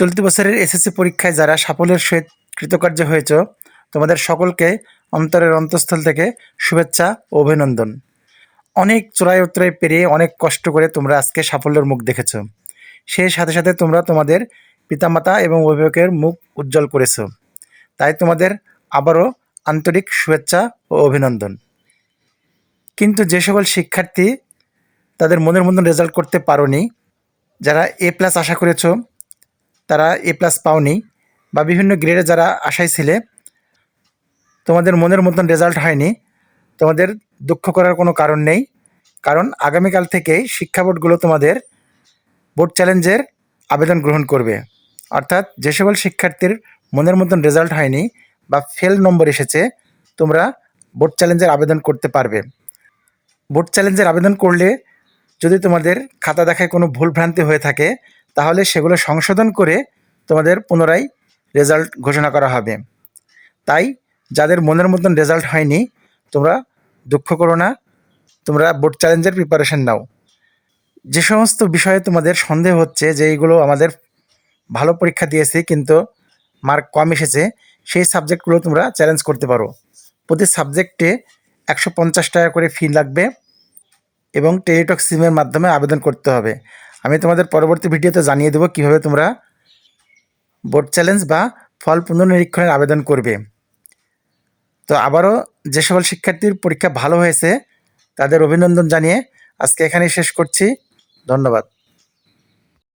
চলতি বছরের এসএসসি পরীক্ষায় যারা সাফল্যের সহিত কৃতকার্য হয়েছ, তোমাদের সকলকে অন্তরের অন্তঃস্থল থেকে শুভেচ্ছা ও অভিনন্দন। অনেক চোরাই উত্তরায় পেরিয়ে অনেক কষ্ট করে তোমরা আজকে সাফল্যের মুখ দেখেছ। সেই সাথে সাথে তোমরা তোমাদের পিতামাতা এবং অভিভাবকের মুখ উজ্জ্বল করেছ। তাই তোমাদের আবারও আন্তরিক শুভেচ্ছা ও অভিনন্দন। কিন্তু যে সকল শিক্ষার্থী তাদের মনের মতন রেজাল্ট করতে পারোনি, যারা এ প্লাস আশা করেছ তারা এ প্লাস পাওনি বা বিভিন্ন গ্রেডে যারা আশায় ছিলে, তোমাদের মনের মতন রেজাল্ট হয়নি। তোমাদের দুঃখ করার কোনো কারণ নেই। কারণ আগামীকাল থেকেই শিক্ষা বোর্ডগুলো তোমাদের বোর্ড চ্যালেঞ্জের আবেদন গ্রহণ করবে। অর্থাৎ যে সকল শিক্ষার্থীর মনের মতন রেজাল্ট হয়নি বা ফেল নম্বর এসেছে, তোমরা বোর্ড চ্যালেঞ্জের আবেদন করতে পারবে। বোর্ড চ্যালেঞ্জের আবেদন করলে যদি তোমাদের খাতা দেখায় কোনো ভুলভ্রান্তি হয়ে থাকে তাহলে সেগুলো সংশোধন করে তোমাদের পুনরায় রেজাল্ট ঘোষণা করা হবে। তাই যাদের মনের মতন রেজাল্ট হয়নি, তোমরা দুঃখ করো না, তোমরা বোর্ড চ্যালেঞ্জের প্রিপারেশন নাও। যে সমস্ত বিষয়ে তোমাদের সন্দেহ হচ্ছে যে এইগুলো আমাদের ভালো পরীক্ষা দিয়েছি কিন্তু মার্ক কম এসেছে, সেই সাবজেক্টগুলো তোমরা চ্যালেঞ্জ করতে পারো। প্রতি সাবজেক্টে একশো পঞ্চাশ টাকা করে ফি লাগবে এবং টেলিটক সিমের মাধ্যমে আবেদন করতে হবে। আমি তোমাদের পরবর্তী ভিডিওতে জানিয়ে দেবো কীভাবে তোমরা বোর্ড চ্যালেঞ্জ বা ফল পুনর্নিরীক্ষণের আবেদন করবে। তো আবারও যে সকল শিক্ষার্থীর পরীক্ষা ভালো হয়েছে, তাদের অভিনন্দন জানিয়ে আজকে এখানেই শেষ করছি। ধন্যবাদ।